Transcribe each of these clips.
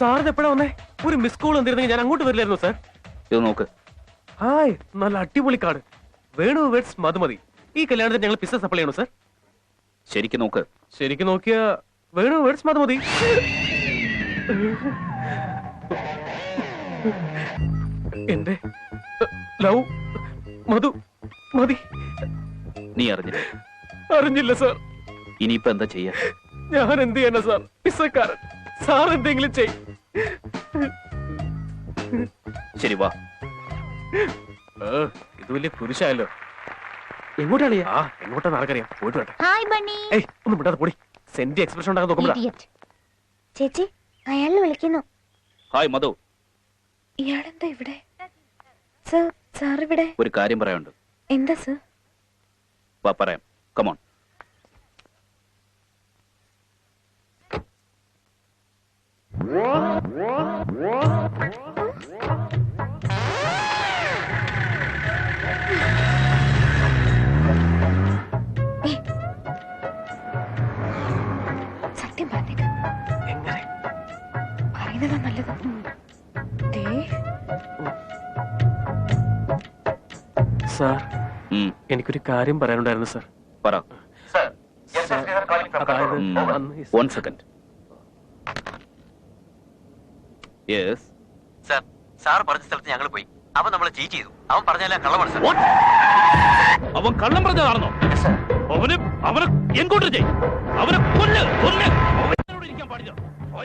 സാറിന് എപ്പോഴാ വന്നേ? ഒരു മിസ് കോൾ എന്തിരുന്നെങ്കിൽ ഞാൻ അങ്ങോട്ട് വരില്ലായിരുന്നു സാർ ഇത് നോക്ക്. ഹായ് നല്ല അടിപൊളി കാർഡ് വേണു വേർഡ്സ് മധുമതി ഈ കല്യാണത്തിന് ഞങ്ങൾ പിസ്സ സപ്ലൈ ചെയ്യണോ സാർ ശരിക്കും നോക്ക്. ശരിക്കും നോക്കിയ വേണു വേർഡ്സ് മധുമതി എന്റെ ലവ്? മധു? മതി. നീ അറിഞ്ഞില്ല? അറിഞ്ഞില്ല സാർ ഇനിയിപ്പോ എന്താ ചെയ്യാ? ഞാൻ എന്ത് ചെയ്യാനാ സാർ പിസ്സക്കാരൻ സാർ എന്തെങ്കിലും ചെയ്. ശരി വാ. ഇത് വലിയ കുരിശായല്ലോ. എങ്ങോട്ടാണ് ആ എങ്ങോട്ടാന്ന് ആർക്കറിയാം. പോയിട്ട് വേട്ടെ ഹായ് ബണ്ണി. ഏയ് ഒന്നും വിടാതെ പൊടി. സെന്റി എക്സ്പ്രഷൻ ഉണ്ടാകാൻ നോക്കുമ്പോഴാ. Idiot. ചേച്ചി അയാളിനെ വിളിക്കുന്നു. ഹായ് മധു. ഇയാളെന്താ ഇവിടെ? സർ സാർ ഇവിടെ. ഒരു കാര്യം പറയാനുണ്ട്. എന്താ സർ? വാ പറയാം. കമോൺ സത്യം പറഞ്ഞേക്ക് എങ്ങനെ? പറയുന്നതാ നല്ലത്. ദേ, സാർ എനിക്കൊരു കാര്യം പറയാനുണ്ടായിരുന്നു സാർ. പറ. അതായത് അന്ന് one second yes sir sir പറഞ്ഞ സ്ഥലത്ത് ഞങ്ങൾ പോയി. അവൻ നമ്മളെ ചീറ്റ് ചെയ്തു. അവൻ പറഞ്ഞാലേ കള്ളമാണ് സാർ. അവൻ കള്ളം പറഞ്ഞതാണെന്നോ അവന് അവനെ എൻകൗണ്ടർ ചെയ്യും. അവനെ കൊല്ല് കൊല്ല്. ഇരിക്കാൻ പാടില്ല.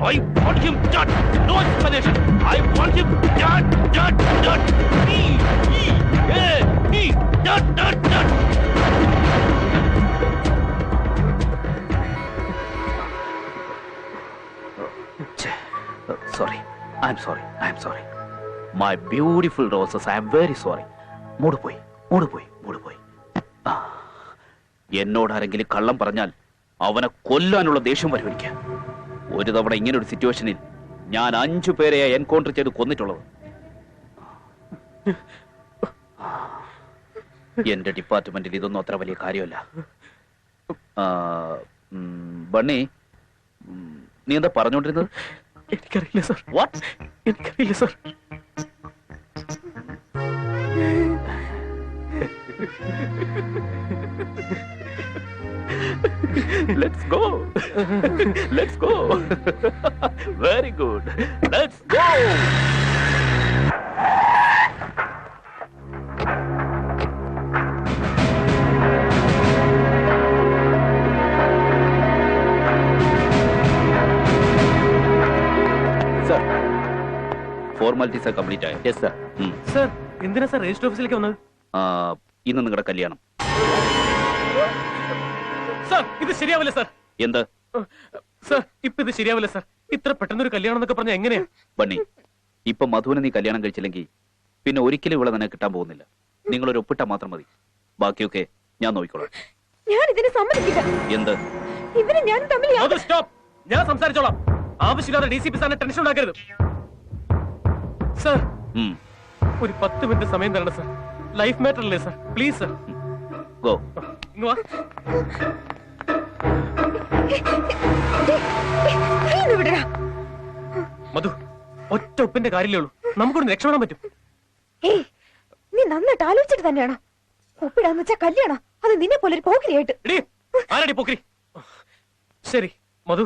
I want him dead. No explanation. I want him dead, dead, dead. E, E, A, E, dead, dead, dead. I'm sorry I'm sorry my beautiful roses I'm very sorry mood പോയി മൂട് പോയി മൂട് പോയി. എന്നോട് ആരെങ്കിലും കള്ളം പറഞ്ഞാൽ അവനെ കൊല്ലാനുള്ള ദേഷ്യം വരും എനിക്ക്. ഒരു തവണ ഇങ്ങനെ ഒരു സിറ്റുവേഷനിൽ ഞാൻ അഞ്ചു പേരെ എൻകൗണ്ടർ ചെയ്ത് കൊന്നിട്ടുള്ളത്. എന്റെ ഡിപ്പാർട്ട്മെന്റിൽ ഇതൊന്നും അത്ര വലിയ കാര്യമല്ല. ബണ്ണി നീ എന്താ പറഞ്ഞോണ്ടിരുന്നത്? എനിക്കറിയില്ല സാർ വാട്ട് എനിക്കറിയില്ല sir Let's go. Let's go. Very good. Let's go. Sir, complete ആയോ? യെസ് സർ സർ എന്തിനാ സർ രജിസ്റ്റർ ഓഫീസിലേക്ക് വന്നത്? ആ, ഇന്ന് നിങ്ങളുടെ കല്യാണം. സർ ഇത് ശരിയാവില്ല സർ എന്ത്? സർ ഇപ്പൊ ഇത് ശരിയാവില്ല സർ ഇത്ര പെട്ടെന്നൊരു കല്യാണം എന്നൊക്കെ പറഞ്ഞാൽ എങ്ങനെയാ? ബണ്ണി ഇപ്പൊ മധുവിനെ നീ കല്യാണം കഴിച്ചില്ലെങ്കിൽ പിന്നെ ഒരിക്കലും ഇവിടെ നിന്നെ കിട്ടാൻ പോകുന്നില്ല. നിങ്ങൾ ഒരു ഒപ്പിട്ട മാത്രം മതി. ബാക്കിയൊക്കെ ഞാൻ നോക്കിക്കോളാം. ഞാൻ ഇതിനെ സമ്മതിക്കില്ല. എന്ത്? ഇവനെ ഞാൻ തമ്മിൽ സ്റ്റോപ്പ് ഞാൻ സംസാരിച്ചോളാം. ആവശ്യമില്ലാതെ ഡി സി പി സാറിനെ ടെൻഷൻ ഉണ്ടാക്കരുത്. സർ ഒരു പത്ത് മിനിറ്റ് സമയം തരണം സർ ലൈഫ് മാറ്റർ അല്ലേ sir please sir go Madhu ഒറ്റ ഒപ്പിന്റെ കാര്യമേ ഉള്ളൂ. നമുക്കൊന്ന് രക്ഷപ്പെടാൻ പറ്റും. നീ നന്നായിട്ട് ആലോചിച്ചിട്ട് തന്നെയാണോ? ഒപ്പിടാന്ന് വെച്ചാ കല്യാണം? അത് നിന്നെ പോലെ ഒരു പോക്കിരിയായിട്ട് ശരി മധു.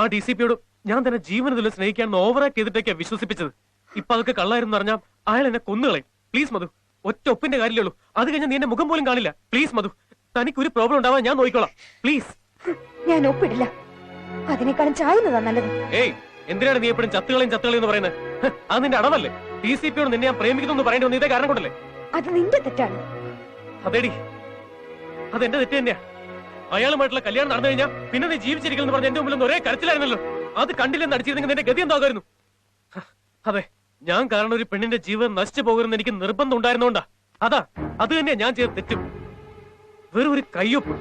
ആ ഡി സി പിയോട് ഞാൻ തന്നെ ജീവനത്തിൽ സ്നേഹിക്കാന്ന് ഓവറാക്ട് ചെയ്തിട്ടേക്കാ വിശ്വസിപ്പിച്ചത്. ഇപ്പൊ അതൊക്കെ കള്ളായിരുന്നു പറഞ്ഞാൽ അയാൾ എന്നെ കൊന്നുകളയും. പ്ലീസ് മധു. ഒറ്റ ഒപ്പിന്റെ കാര്യമുള്ളൂ അത് കഴിഞ്ഞാൽ നീ എന്റെ മുഖം പോലും കാണില്ല. പ്ലീസ് മധു. തനിക്ക് ഒരു പ്രോബ്ലം ഉണ്ടാവാൻ ഞാൻ നോക്കിക്കോളാം. പ്ലീസ് ഞാൻ ഒപ്പിടില്ല. അതിനേക്കാളും ചായുന്നതാ നല്ലത്. ഏയ് എന്തിനാണ് നീ എപ്പോഴും ചത്തുകളെയും ചത്തുകളെയും എന്ന് പറയുന്നത്? അത് നിന്റെ അടവല്ലേ? ഡി സി പിയോട് നിന്നെ ഞാൻ പ്രേമിക്കുന്നു പറയേണ്ടി വന്നു ഇതേ കാരണം കൊണ്ടല്ലേ? അത് നിന്റെ തെറ്റാണ്. അതേടി. അതെന്റെ തെറ്റ് തന്നെയാ. അയാളുമായിട്ടുള്ള കല്യാണം നടന്നു കഴിഞ്ഞാൽ പിന്നെ നീ ജീവിച്ചിരിക്കുന്നു പറഞ്ഞ എന്റെ മുമ്പിൽ ഒരേ കരച്ചിലായിരുന്നല്ലോ. അത് കണ്ടില്ലെന്ന് അടിച്ചിരുന്നെങ്കിൽ നിന്റെ ഗതി എന്താകുമായിരുന്നു? അതെ ഞാൻ കാരണം ഒരു പെണ്ണിന്റെ ജീവൻ നശിച്ചു പോകുമെന്ന് എനിക്ക് നിർബന്ധം ഉണ്ടായിരുന്നോണ്ടാ. അതാ അത് തന്നെയാ ഞാൻ ചെയ്ത തെറ്റും. വെറും ഒരു കയ്യൊപ്പ്.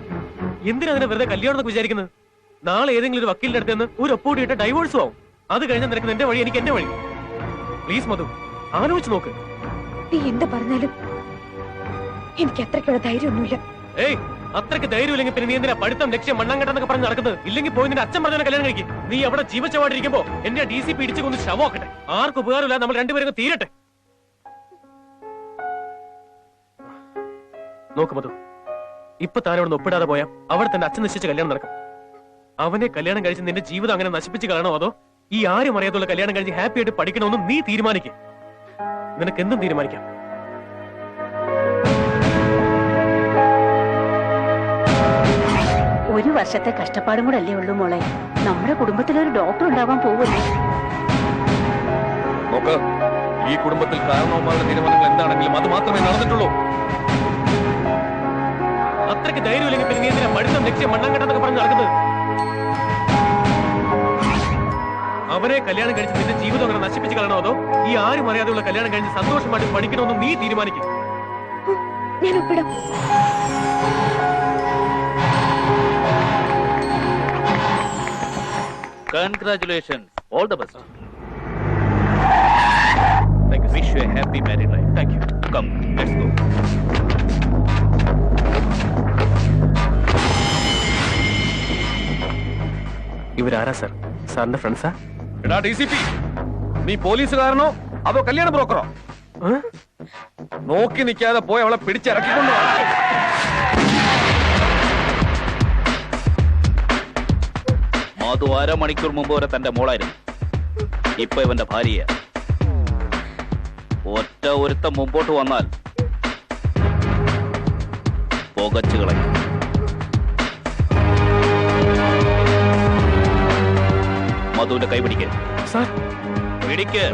എന്തിനാ അതിനെ വെറുതെ കല്യാണം എന്നൊക്കെ വിചാരിക്കുന്നത്? നാളെ ഏതെങ്കിലും ഒരു വക്കീലിന്റെ അടുത്ത് നിന്ന് ഒരു ഒപ്പോടി ഇട്ട് ഡൈവോഴ്സും ആവും. അത് കഴിഞ്ഞാൽ നിനക്ക് നിന്റെ വഴി എനിക്ക് എന്റെ വഴി. പ്ലീസ് മധു ആലോചിച്ച് നോക്ക്. നീ എന്ത് പറഞ്ഞാലും എനിക്ക് അത്രയ്ക്കുള്ള ധൈര്യമൊന്നുമില്ല. ഏയ് അത്രയ്ക്ക് ധൈര്യമില്ലെങ്കിൽ പിന്നെ നീ എന്തിനാ പഠിത്തം ലക്ഷ്യം മണ്ണാങ്കട്ടെന്നൊക്കെ പറഞ്ഞ് നടക്കുന്നത്? ഇല്ലെങ്കിൽ പോയി നിന്റെ അച്ഛൻ പറഞ്ഞ കല്യാണം കഴിക്കും. നീ അവിടെ ജീവച്ചവാടിരിക്കുമ്പോ എന്റെ ഡി സി പിടിച്ചു കൊന്ന് ശവമാക്കട്ടെ. ആർക്കും ഉപകാരമില്ല നമ്മൾ രണ്ടുപേരും തീരട്ടെ. നോക്ക് മധു ഇപ്പൊ താൻ ഒപ്പിടാതെ പോയാ അവിടെ തന്റെ അച്ഛൻ നിശ്ചയിച്ച കല്യാണം നടക്കും. അവനെ കല്യാണം കഴിച്ച് നിന്റെ ജീവിതം അങ്ങനെ നശിപ്പിച്ച് കാണോ അതോ ഈ ആരും അറിയാത്തുള്ള കല്യാണം കഴിച്ച് ഹാപ്പി ആയിട്ട് പഠിക്കണമെന്നും നീ തീരുമാനിക്കും. നിനക്ക് എന്തും തീരുമാനിക്കാം. ഒരു വർഷത്തെ കഷ്ടപ്പാടും കൂടെ അല്ലേ ഉള്ളൂ മോളെ? നമ്മുടെ കുടുംബത്തിലൊരു ഡോക്ടർ ഉണ്ടാവാൻ പോകുന്നു നോക്ക് ഈ കുടുംബത്തിൽ കാരണവന്മാരുടെ തീരുമാനങ്ങൾ എന്താണെങ്കിലും അത് മാത്രമേ നടന്നിട്ടുള്ളൂ. അത്രയ്ക്ക് ധൈര്യമില്ലെങ്കിൽ പിന്നെ നീ എന്തിനാ പഠിത്തം ലക്ഷ്യം മണ്ണാങ്കട്ടെന്നൊക്കെ പറഞ്ഞ് നടക്കുന്നത്? അവനെ കല്യാണം കഴിച്ച് നിന്റെ ജീവിതം അങ്ങനെ നശിപ്പിച്ച് കളയണോ അതോ ഈ ആരും അറിയാതെയുള്ള കല്യാണം കഴിച്ച് സന്തോഷമായിട്ട് പഠിക്കണമെന്നും നീ തീരുമാനിക്കും. ഞാൻ ഒപ്പിടാം. Congratulation all the best thank you wish you a happy married life thank you come let's go ഇവരാരാ sir സാറിന്റെ ഫ്രണ്ട്സാ എടാ ഡി സി പി നീ പോലീസുകാരനോ? അതോ കല്യാണ ബ്രോക്കറോ? നോക്കി നിൽക്കാതെ പോയി അവളെ പിടിച്ചിറക്കിക്കൊണ്ടു മധു അരമണിക്കൂർ മുമ്പ് വരെ തന്റെ മോളായിരുന്നു. ഇപ്പൊ ഇവന്റെ ഭാര്യ ഒറ്റ ഒരുത്തം മുമ്പോട്ട് വന്നാൽ പുകച്ചുകളെ മധുവിന്റെ കൈ പിടിക്ക്. പിടിക്ക്.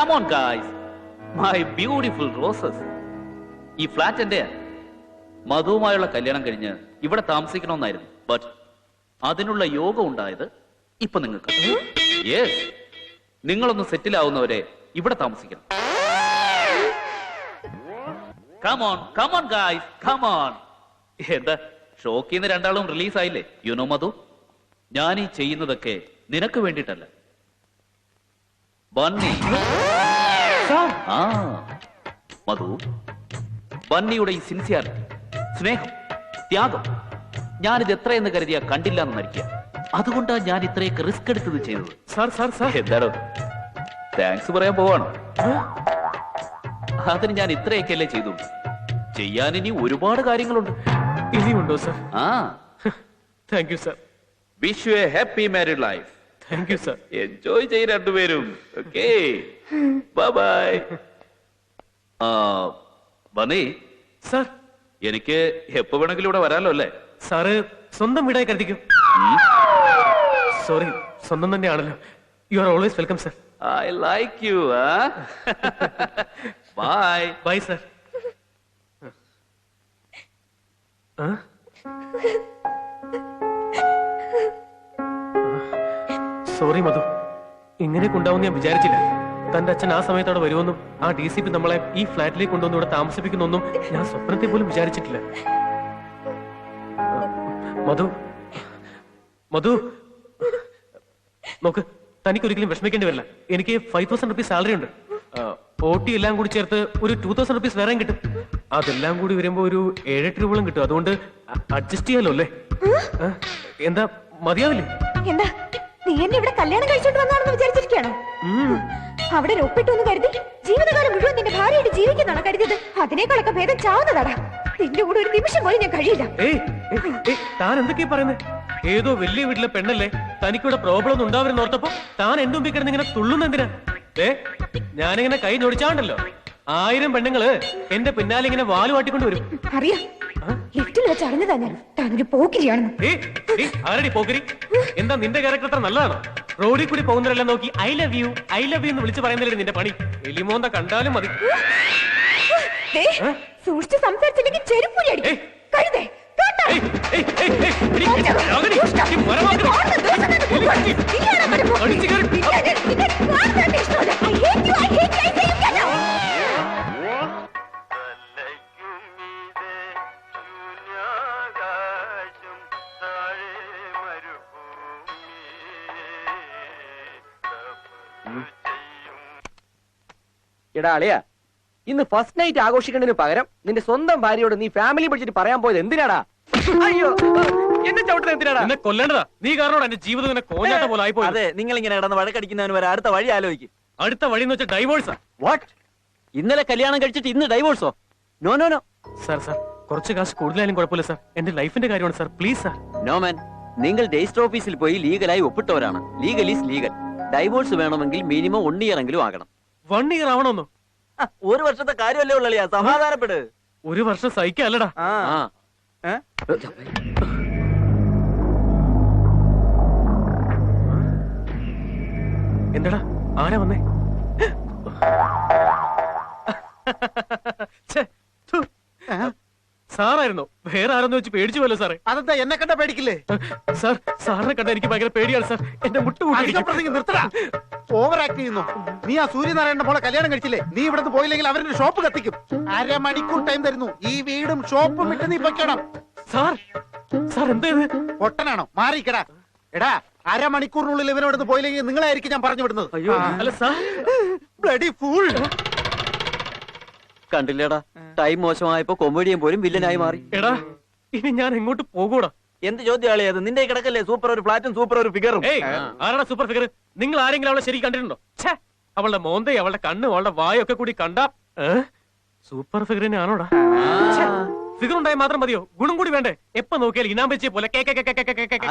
Hey, come my beautiful roses ഈ ഫ്ലാറ്റ് എന്റെ മധുവുമായുള്ള കല്യാണം കഴിഞ്ഞ് ഇവിടെ താമസിക്കണമെന്നായിരുന്നു. ബട്ട് അതിനുള്ള യോഗം ഉണ്ടായത് ഇപ്പൊ നിങ്ങൾക്ക്. യെസ് നിങ്ങളൊന്ന് സെറ്റിൽ ആവുന്നവരെ ഇവിടെ താമസിക്കണം. കമോൺ കമോൺ ഗായ്സ് കമോൺ എന്താ? ഷോക്കിൽ നിന്ന് രണ്ടാളും റിലീസ് ആയില്ലേ? You know Madhu? ഞാൻ ഈ ചെയ്യുന്നതൊക്കെ നിനക്ക് വേണ്ടിയിട്ടല്ല. ബണ്ണി ആ. മധു ബന്നിയുടെ ഈ സിൻസിയാരിറ്റി സ്നേഹം ത്യാഗം ഞാനിത് എത്രയെന്ന് കരുതിയാ കണ്ടില്ല എന്ന് നരിക്കുക അതുകൊണ്ടാണ് ഞാൻ ഇത്രയൊക്കെ റിസ്ക് എടുത്തത് ചെയ്തത്. Sir sir sir. എന്താണോ താങ്ക്സ് പറയാൻ പോവാണോ. അതിന് ഞാൻ ഇത്രയൊക്കെ അല്ലേ ചെയ്തു. ചെയ്യാൻ ഇനി ഒരുപാട് കാര്യങ്ങളുണ്ട്. ഇനിയുണ്ടോ സാർ? ആ. Thank you sir. Wish you a happy married life thank you sir enjoy ചെയ്യും രണ്ടുപേരും. ഓക്കേ ബൈ ആ സാർ എനിക്ക് എപ്പോ വേണമെങ്കിലും ഇവിടെ വരാലോ അല്ലേ? സാറ് സ്വന്തം വീടായി കരുതിക്കും? സോറി സ്വന്തം തന്നെയാണല്ലോ. You are always welcome sir I like you bye bye sir sir sorry Madhu. ഇങ്ങനെ ഉണ്ടാവും ഞാൻ വിചാരിച്ചില്ല. തന്റെ അച്ഛൻ ആ സമയത്തോടെ വരുമെന്നും ആ ഡി സി പി നമ്മളെ ഈ ഫ്ലാറ്റിലേക്ക് കൊണ്ടുവന്ന് ഇവിടെ താമസിപ്പിക്കുന്നൊന്നും ഞാൻ സ്വപ്നത്തെ പോലും വിചാരിച്ചിട്ടില്ല. മധു മധു. നോക്ക് തനിക്ക് ഒരിക്കലും വിഷമിക്കേണ്ടി വരില്ല. എനിക്ക് ഫൈവ് തൗസൻഡ് റുപ്പീസ് സാലറി ഉണ്ട്. ഫോർട്ടി എല്ലാം കൂടി ചേർത്ത് ഒരു ടൂ തൗസൻഡ് റുപ്പീസ് വേറെയും കിട്ടും. അതെല്ലാം കൂടി വരുമ്പോ ഒരു ഏഴെട്ട് രൂപകളും കിട്ടും. അതുകൊണ്ട് അഡ്ജസ്റ്റ് ചെയ്യാലോ അല്ലേ? എന്താ മതിയാവില്ലേ? എന്താ? നീ എന്നെ ഇവിടെ കല്യാണം കഴിച്ചോണ്ട് വന്നാണെന്ന് വിചാരിച്ചിരിക്കുകയാണോ? ഉം. അവിടെ ഒപ്പിട്ടു എന്ന് കരുതി ജീവിതകാലം മുഴുവൻ നിന്റെ ഭാര്യയായിട്ട് ജീവിക്കുന്നതാണ് കരുതിയത്? അതിനേക്കാളൊക്കെ ഭേദം ചാവുന്നതാടാ. നിന്റെ കൂടെ ഒരു നിമിഷം പോലും ഞാൻ കഴിയില്ല. താൻ എന്തൊക്കെയാ പറയുന്നത് ഏതോ വലിയ വീട്ടിലെ പെണ്ണല്ലേ? തനിക്കിവിടെ പ്രോബ്ലം ഒന്നും ഉണ്ടാവരുന്ന് ഓർത്തപ്പോ താൻ എന്റെ മുമ്പിൽ കിടന്ന് ഇങ്ങനെ തുള്ളുന്നെന്തിനാ ഏ ഞാനിങ്ങനെ കൈ ഞൊടിച്ചാണ്ടല്ലോ. ആയിരം പെണ്ണുങ്ങൾ എന്റെ പിന്നാലെ ഇങ്ങനെ വാൽ വാട്ടിക്കൊണ്ട് വരും. അറിയാം. ലിഫ്റ്റിൽ വെച്ച് അറിഞ്ഞതാ ഞാൻ താനൊരു പോക്കിരിയാണെന്ന്. ആരടി പോക്കരി? എന്താ നിന്റെ ക്യാരക്ടർ അത്ര നല്ലതാണ്? റോഡിൽ കൂടി പോകുന്നവരെല്ലാം നോക്കി I love you I love you എന്ന് വിളിച്ചു പറയുന്നില്ല നിന്റെ പണി? എലിമോന്ത കണ്ടാലും മതി. സൂക്ഷിച്ച് സംസാരിച്ചില്ലെങ്കിൽ ചെരുപ്പുരി അടിക്കും. ഏയ്. കഴുതേ കേട്ടോ? എടാ അളിയാ ഇന്ന് ഫസ്റ്റ് നൈറ്റ് ആഘോഷിക്കുന്നതിന് പകരം നിന്റെ സ്വന്തം ഭാര്യയോട് നീ ഫാമിലി പിടിച്ചിട്ട് പറയാൻ പോയത് എന്തിനാടാ? അയ്യോ എന്നെ ചവിട്ടുന്നത് എന്തിനാടാ? എന്നെ കൊല്ലേണ്ടതാ. നീ കാരണം എന്റെ ജീവിതം എന്നെ കോഞ്ഞാട്ട പോലെ ആയിപ്പോയി അതെ നിങ്ങൾ ഇങ്ങനെ കിടന്ന് വഴക്കടിക്കുന്നവന് വരെ അടുത്ത വഴി ആലോചിക്കും. അടുത്ത വഴി എന്ന് വെച്ചാൽ ഡൈവോഴ്സാ വാട്ട് ഇന്നലെ കല്യാണം കഴിച്ചിട്ട് ഇന്ന് ഡൈവോഴ്സോ no no no sir sir കുറച്ച് കാശ് കൂടുതലായാലും കുഴപ്പമില്ല സാർ എന്റെ ലൈഫിന്റെ കാര്യമാണ് sir please sir no man നിങ്ങൾ രജിസ്റ്റർ ഓഫീസിൽ പോയി ലീഗലായി ഒപ്പിട്ടവരാണ്. ലീഗൽ ഈസ് ലീഗൽ ഡൈവോഴ്സ് വേണമെങ്കിൽ മിനിമം വൺ ഇയർ എങ്കിലും ആകണം. വൺ ഇയർ ആവണമെന്നോ? ഒരു വർഷത്തെ കാര്യമല്ലേ ഉള്ളിയാ സമാധാനപ്പെട്. ഒരു വർഷം സഹിക്കല്ലടാ ആ. എന്താടാ? ആരാ വന്നേ. സാറായിരുന്നോ? വേറെ ആരെന്ന് വെച്ച് പേടിച്ചു പോലോ സാറേ. അതെന്താ എന്നെ കണ്ട പേടിക്കില്ലേ? സാർ സാറിനെ കണ്ട എനിക്ക് ഭയങ്കര പേടിയാണ് സാർ. എന്റെ മുട്ടുകൂട്ടി നിർത്തടാ. ഓവർ ആക്ട് ചെയ്യുന്നു. നീ ആ സൂര്യനാരായണ മോളെ കല്യാണം കഴിച്ചില്ലേ? നീ ഇവിടുന്ന് പോയില്ലെങ്കിൽ അവരുടെ ഷോപ്പ് കത്തിക്കും. അരമണിക്കൂർ ടൈം തരുന്നു. ഈ വീടും ഷോപ്പും ഇട്ട് നീ പൊയ്ക്കണം. സാർ സാർ എന്താ ഇത്? പൊട്ടനാണോ? മാറിക്കടാ എടാ അരമണിക്കൂറിനുള്ളിൽ ഇവനോട് പോയില്ലെങ്കിൽ നിങ്ങളായിരിക്കും ഞാൻ പറഞ്ഞു വിടുന്നത്. അയ്യോ. അല്ല സാർ. ബ്ലഡി ഫൂൾ കണ്ടില്ലേടാ ടൈം മോശമായപ്പോ കൊമേഡിയൻ പോലും വില്ലനായി മാറി. എടാ ഇനി ഞാൻ എങ്ങോട്ട് പോകൂടാ? എന്ത് ചോദ്യമാളി അത് നിന്റെ കിടക്കല്ലേ സൂപ്പർ ഒരു ഫ്ലാറ്റും സൂപ്പർ ഒരു ഫിഗറും ആരാണ് സൂപ്പർ ഫിഗർ നിങ്ങൾ ആരെങ്കിലും അവളെ ശരി കണ്ടിട്ടുണ്ടോ അവളുടെ മോന്തയും അവളുടെ കണ്ണും അവളുടെ വായൊക്കെ കൂടി കണ്ട സൂപ്പർ ഫിഗറിനെ ആണോടാ ഫിഗർ ഉണ്ടായ മാത്രം മതിയോ ഗുണം കൂടി വേണ്ടേ എപ്പോ നോക്കിയാൽ ഇനാം വെച്ചേ പോലെ കേ കേ കേ കേ കേ കേ കേ